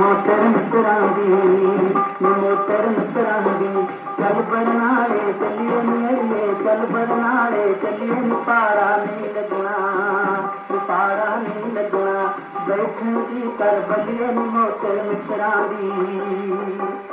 मोतर मिसां ॾे मोतर मिस्तरां ॾे चल बनाले चले मे चल बनाले चले मुपारा नपारा नल बे मोतर मिसरां बि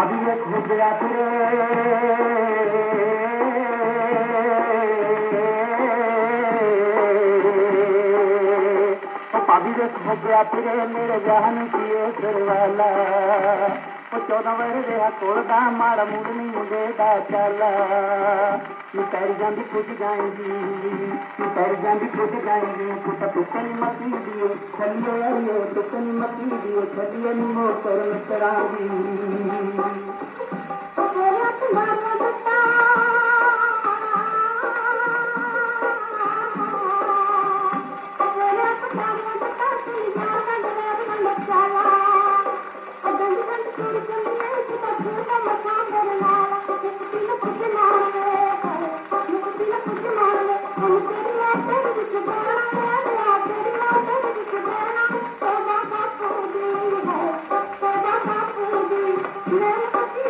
अबीत भॻिया प्रका प्रे जान पियो वाला चालूं तारी जांदी मो तांदी